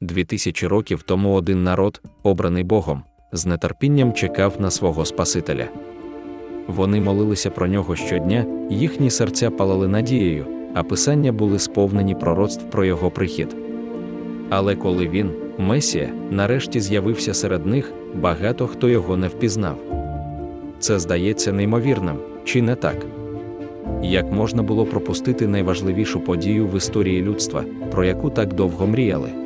Дві тисячі років тому один народ, обраний Богом, з нетерпінням чекав на свого Спасителя. Вони молилися про нього щодня, їхні серця палали надією, а писання були сповнені пророцтв про його прихід. Але коли він, Месія, нарешті з'явився серед них, багато хто його не впізнав. Це здається неймовірним, чи не так? Як можна було пропустити найважливішу подію в історії людства, про яку так довго мріяли?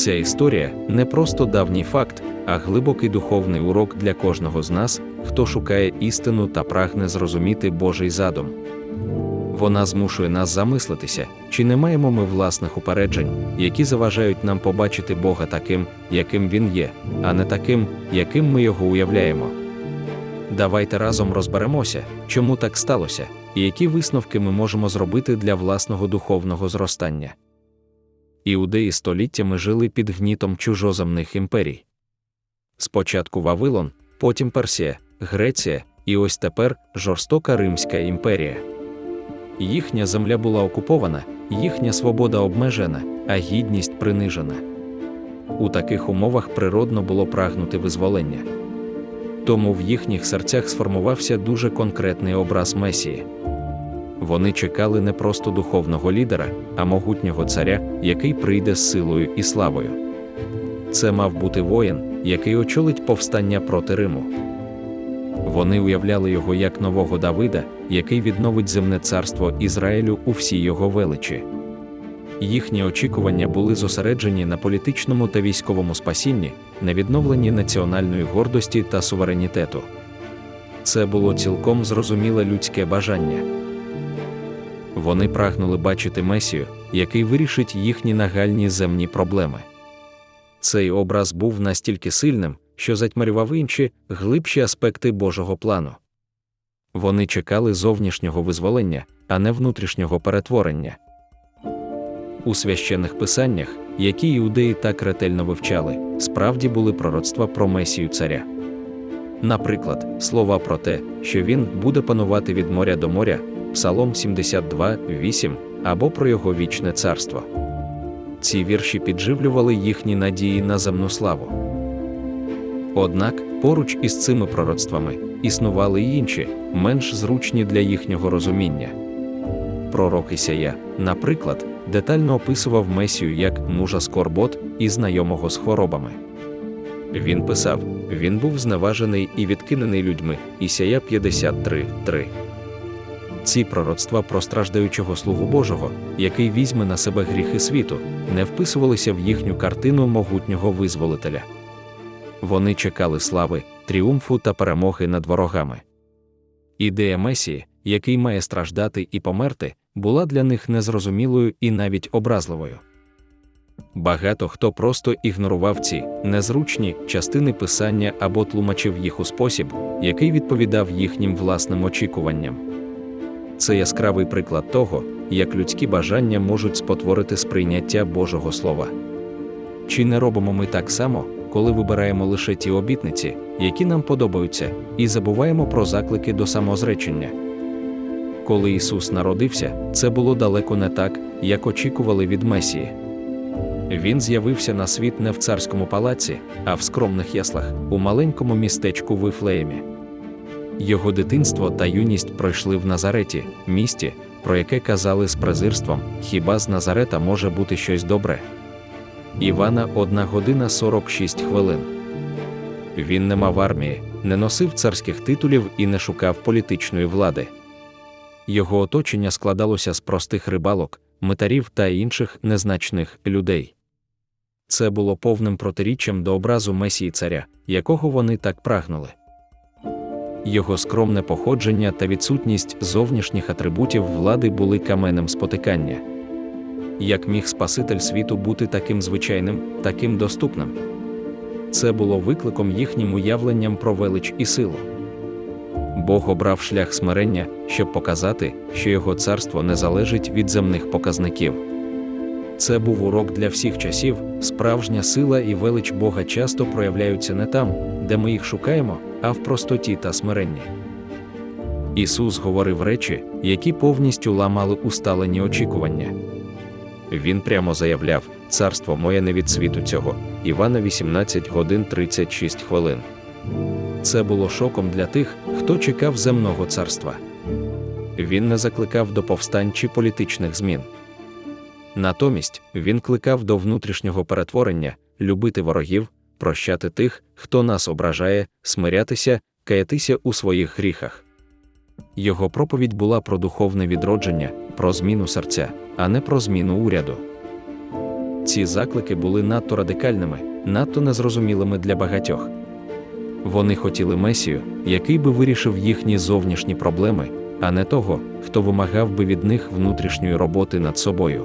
Ця історія не просто давній факт, а глибокий духовний урок для кожного з нас, хто шукає істину та прагне зрозуміти Божий задум. Вона змушує нас замислитися, чи не маємо ми власних упереджень, які заважають нам побачити Бога таким, яким Він є, а не таким, яким ми його уявляємо. Давайте разом розберемося, чому так сталося, і які висновки ми можемо зробити для власного духовного зростання. Іудеї століттями жили під гнітом чужоземних імперій. Спочатку Вавилон, потім Персія, Греція, і ось тепер жорстока Римська імперія. Їхня земля була окупована, їхня свобода обмежена, а гідність принижена. У таких умовах природно було прагнути визволення. Тому в їхніх серцях сформувався дуже конкретний образ Месії. Вони чекали не просто духовного лідера, а могутнього царя, який прийде з силою і славою. Це мав бути воїн, який очолить повстання проти Риму. Вони уявляли його як нового Давида, який відновить земне царство Ізраїлю у всій його величі. Їхні очікування були зосереджені на політичному та військовому спасінні, на відновленні національної гордості та суверенітету. Це було цілком зрозуміле людське бажання. Вони прагнули бачити Месію, який вирішить їхні нагальні земні проблеми. Цей образ був настільки сильним, що затьмарював інші глибші аспекти Божого плану. Вони чекали зовнішнього визволення, а не внутрішнього перетворення. У священних писаннях, які іудеї так ретельно вивчали, справді були пророцтва про Месію царя. Наприклад, слова про те, що він буде панувати від моря до моря, Псалом 72, 8, або про його вічне царство. Ці вірші підживлювали їхні надії на земну славу. Однак, поруч із цими пророцтвами існували й інші, менш зручні для їхнього розуміння. Пророк Ісая, наприклад, детально описував Месію як мужа скорбот і знайомого з хворобами. Він писав: він був зневажений і відкинений людьми. Ісая 53.3. Ці пророцтва про страждаючого слугу Божого, який візьме на себе гріхи світу, не вписувалися в їхню картину могутнього визволителя. Вони чекали слави, тріумфу та перемоги над ворогами. Ідея Месії, який має страждати і померти, була для них незрозумілою і навіть образливою. Багато хто просто ігнорував ці незручні частини писання або тлумачив їх у спосіб, який відповідав їхнім власним очікуванням. Це яскравий приклад того, як людські бажання можуть спотворити сприйняття Божого Слова. Чи не робимо ми так само, коли вибираємо лише ті обітниці, які нам подобаються, і забуваємо про заклики до самозречення? Коли Ісус народився, це було далеко не так, як очікували від Месії. Він з'явився на світ не в царському палаці, а в скромних яслах, у маленькому містечку Вифлеємі. Його дитинство та юність пройшли в Назареті, місті, про яке казали з презирством, хіба з Назарета може бути щось добре. Івана 1 година 46 хвилин. Він не мав армії, не носив царських титулів і не шукав політичної влади. Його оточення складалося з простих рибалок, митарів та інших незначних людей. Це було повним протиріччям до образу Месії царя, якого вони так прагнули. Його скромне походження та відсутність зовнішніх атрибутів влади були каменем спотикання. Як міг Спаситель світу бути таким звичайним, таким доступним? Це було викликом їхнім уявленням про велич і силу. Бог обрав шлях смирення, щоб показати, що його царство не залежить від земних показників. Це був урок для всіх часів, справжня сила і велич Бога часто проявляються не там, де ми їх шукаємо, а в простоті та смиренні. Ісус говорив речі, які повністю ламали усталені очікування. Він прямо заявляв: Царство моє не від світу цього. Івана 18 годин 36 хвилин. Це було шоком для тих, хто чекав земного царства. Він не закликав до повстань чи політичних змін. Натомість він кликав до внутрішнього перетворення, любити ворогів, прощати тих, хто нас ображає, смирятися, каятися у своїх гріхах. Його проповідь була про духовне відродження, про зміну серця, а не про зміну уряду. Ці заклики були надто радикальними, надто незрозумілими для багатьох. Вони хотіли Месію, який би вирішив їхні зовнішні проблеми, а не того, хто вимагав би від них внутрішньої роботи над собою.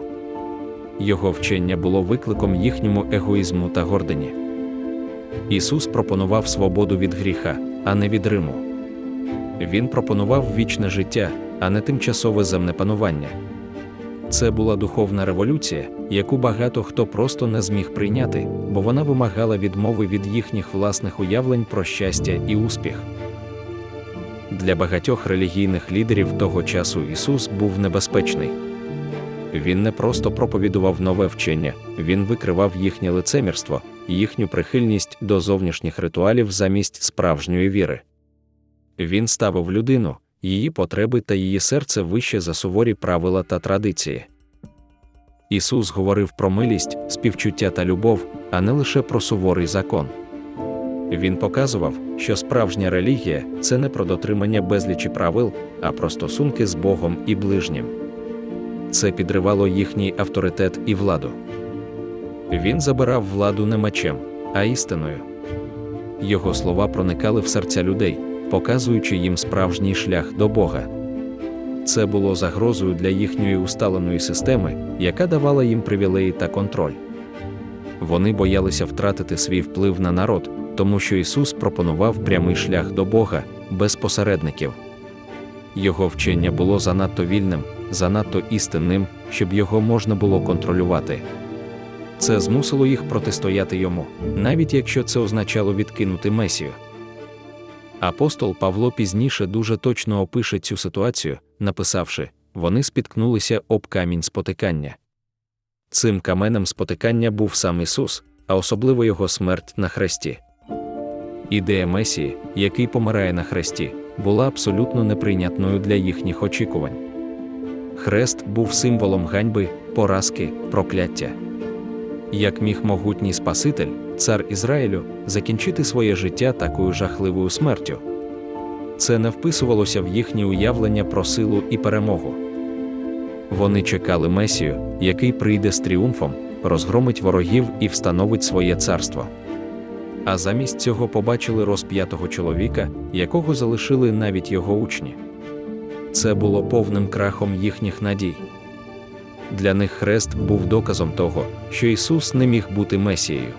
Його вчення було викликом їхньому егоїзму та гордині. Ісус пропонував свободу від гріха, а не від Риму. Він пропонував вічне життя, а не тимчасове земне панування. Це була духовна революція, яку багато хто просто не зміг прийняти, бо вона вимагала відмови від їхніх власних уявлень про щастя і успіх. Для багатьох релігійних лідерів того часу Ісус був небезпечний. Він не просто проповідував нове вчення, він викривав їхнє лицемірство, їхню прихильність до зовнішніх ритуалів замість справжньої віри. Він ставив людину, її потреби та її серце вище за суворі правила та традиції. Ісус говорив про милість, співчуття та любов, а не лише про суворий закон. Він показував, що справжня релігія це не про дотримання безлічі правил, а про стосунки з Богом і ближнім. Це підривало їхній авторитет і владу. Він забирав владу не мечем, а істиною. Його слова проникали в серця людей, показуючи їм справжній шлях до Бога. Це було загрозою для їхньої усталеної системи, яка давала їм привілеї та контроль. Вони боялися втратити свій вплив на народ, тому що Ісус пропонував прямий шлях до Бога без посередників. Його вчення було занадто вільним, занадто істинним, щоб його можна було контролювати. Це змусило їх протистояти йому, навіть якщо це означало відкинути Месію. Апостол Павло пізніше дуже точно опише цю ситуацію, написавши вони спіткнулися об камінь спотикання. Цим каменем спотикання був сам Ісус, а особливо його смерть на хресті. Ідея Месії, який помирає на хресті, була абсолютно неприйнятною для їхніх очікувань. Хрест був символом ганьби, поразки, прокляття. Як міг могутній Спаситель, цар Ізраїлю, закінчити своє життя такою жахливою смертю? Це не вписувалося в їхні уявлення про силу і перемогу. Вони чекали Месію, який прийде з тріумфом, розгромить ворогів і встановить своє царство. А замість цього побачили розп'ятого чоловіка, якого залишили навіть його учні. Це було повним крахом їхніх надій. Для них хрест був доказом того, що Ісус не міг бути Месією.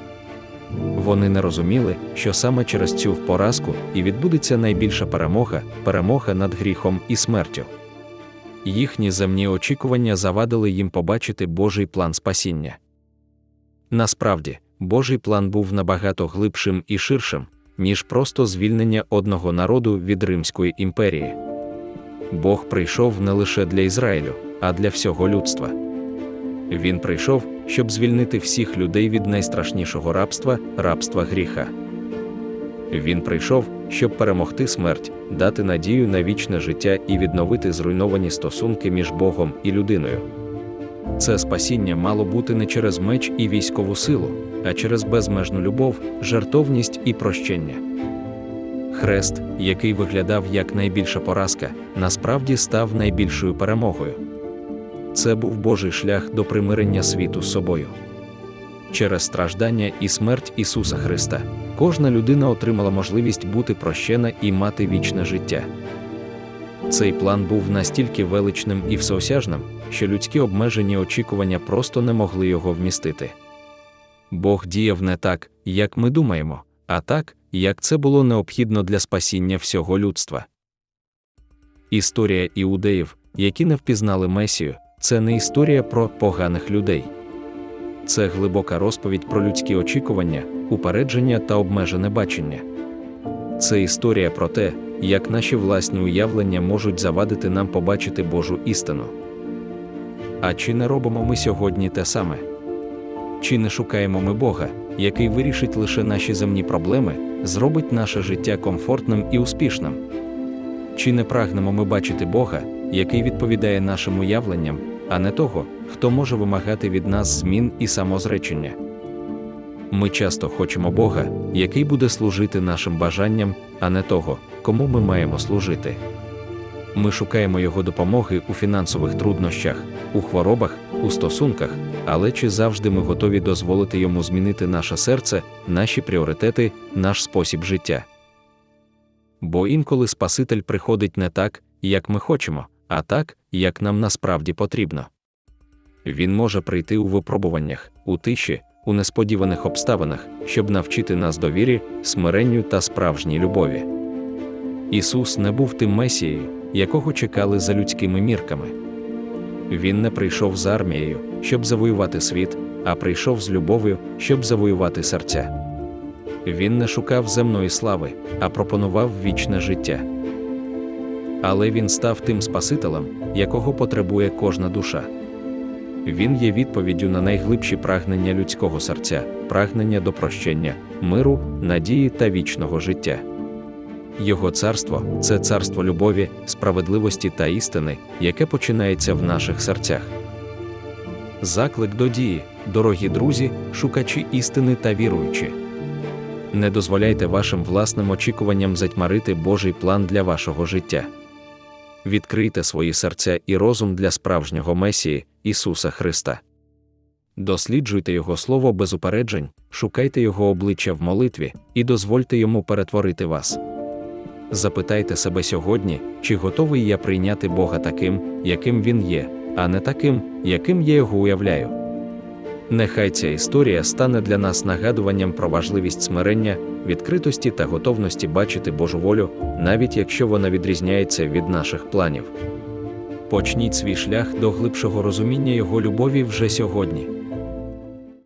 Вони не розуміли, що саме через цю поразку і відбудеться найбільша перемога перемога над гріхом і смертю. Їхні земні очікування завадили їм побачити Божий план спасіння. Насправді, Божий план був набагато глибшим і ширшим, ніж просто звільнення одного народу від Римської імперії. Бог прийшов не лише для Ізраїлю, а для всього людства. Він прийшов, щоб звільнити всіх людей від найстрашнішого рабства рабства гріха. Він прийшов, щоб перемогти смерть, дати надію на вічне життя і відновити зруйновані стосунки між Богом і людиною. Це спасіння мало бути не через меч і військову силу, а через безмежну любов, жертовність і прощення. Хрест, який виглядав як найбільша поразка, насправді став найбільшою перемогою. Це був Божий шлях до примирення світу з собою. Через страждання і смерть Ісуса Христа кожна людина отримала можливість бути прощена і мати вічне життя. Цей план був настільки величним і всеосяжним, що людські обмежені очікування просто не могли його вмістити. Бог діяв не так, як ми думаємо, а так, як це було необхідно для спасіння всього людства. Історія іудеїв, які не впізнали Месію, це не історія про поганих людей. Це глибока розповідь про людські очікування, упередження та обмежене бачення. Це історія про те, як наші власні уявлення можуть завадити нам побачити Божу істину. А чи не робимо ми сьогодні те саме? Чи не шукаємо ми Бога, який вирішить лише наші земні проблеми, зробить наше життя комфортним і успішним? Чи не прагнемо ми бачити Бога, який відповідає нашим уявленням, а не того, хто може вимагати від нас змін і самозречення? Ми часто хочемо Бога, який буде служити нашим бажанням, а не того, кому ми маємо служити. Ми шукаємо Його допомоги у фінансових труднощах, у хворобах, у стосунках, але чи завжди ми готові дозволити йому змінити наше серце, наші пріоритети, наш спосіб життя? Бо інколи Спаситель приходить не так, як ми хочемо, а так, як нам насправді потрібно. Він може прийти у випробуваннях, у тиші, у несподіваних обставинах, щоб навчити нас довірі, смиренню та справжній любові. Ісус не був тим месією, якого чекали за людськими мірками. Він не прийшов з армією, щоб завоювати світ, а прийшов з любов'ю, щоб завоювати серця. Він не шукав земної слави, а пропонував вічне життя. Але він став тим Спасителем, якого потребує кожна душа. Він є відповіддю на найглибші прагнення людського серця, прагнення до прощення, миру, надії та вічного життя. Його царство це царство любові, справедливості та істини, яке починається в наших серцях. Заклик до дії, дорогі друзі, шукачі істини та віруючі. Не дозволяйте вашим власним очікуванням затьмарити Божий план для вашого життя. Відкрийте свої серця і розум для справжнього Месії, Ісуса Христа. Досліджуйте Його Слово без упереджень, шукайте Його обличчя в молитві і дозвольте йому перетворити вас. Запитайте себе сьогодні, чи готовий я прийняти Бога таким, яким Він є, а не таким, яким я його уявляю. Нехай ця історія стане для нас нагадуванням про важливість смирення, відкритості та готовності бачити Божу волю, навіть якщо вона відрізняється від наших планів. Почніть свій шлях до глибшого розуміння Його любові вже сьогодні.